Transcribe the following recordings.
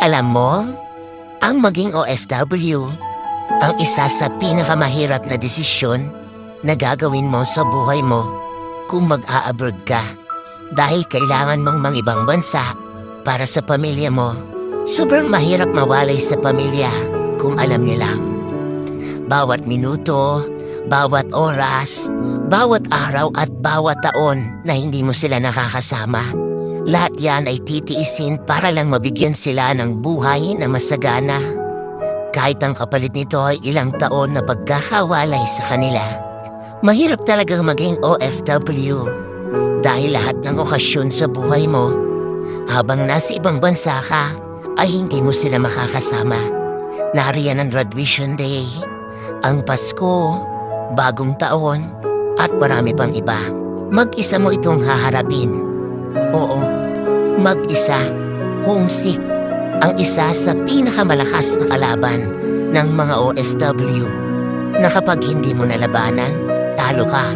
Alam mo, ang maging OFW, ang isa sa pinakamahirap na desisyon na gagawin mo sa buhay mo kung mag-a-abroad ka. Dahil kailangan mong mangibang bansa para sa pamilya mo. Sobrang mahirap mawalay sa pamilya kung alam niyo lang. Bawat minuto, bawat oras, bawat araw at bawat taon na hindi mo sila nakakasama. Lahat yan ay titiisin para lang mabigyan sila ng buhay na masagana. Kahit ang kapalit nito ay ilang taon na pagkakawalay sa kanila. Mahirap talagang maging OFW dahil lahat ng okasyon sa buhay mo habang nasa ibang bansa ka ay hindi mo sila makakasama. Nariyan ang graduation day, ang Pasko, bagong taon, at marami pang iba. Mag-isa mo itong haharapin. Oo, mag-isa, homesick, ang isa sa pinakamalakas na kalaban ng mga OFW na kapag hindi mo nalabanan, talo ka.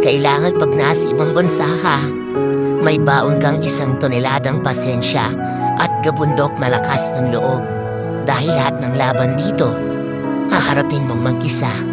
Kailangan pag nasa ibang bansa ka, may baon kang isang toneladang pasensya at gabundok malakas ng loob. Dahil lahat ng laban dito, haharapin mong mag-isa.